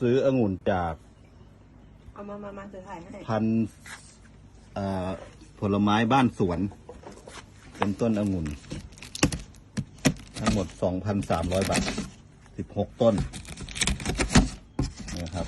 ซื้อองุ่นจากเอามามามาจะถ่ายให้พันธุ์เอ่อผลไม้บ้านสวน เป็นต้นองุ่น ทั้งหมด 2,300 บาท 16 ต้นนะครับ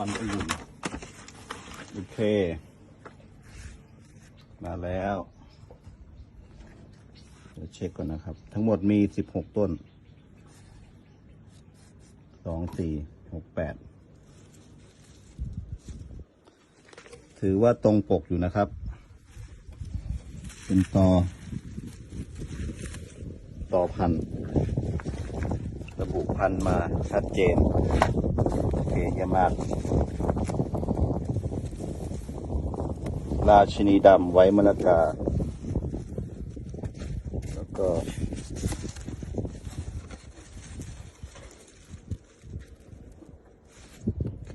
ควันองุ่นโอเค มาแล้ว เดี๋ยวเช็คก่อนนะครับ ทั้งหมดมี16ต้น2 4 6 8ถือว่าตรงปกอยู่นะครับ เป็นต่อ ต่อพันระบุพันมาชัดเจน เยี่ยมมาก ราชินีดำไว้มะละกา แล้วก็ โอเค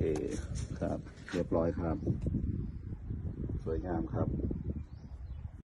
ครับ เรียบร้อยครับ สวยงามครับ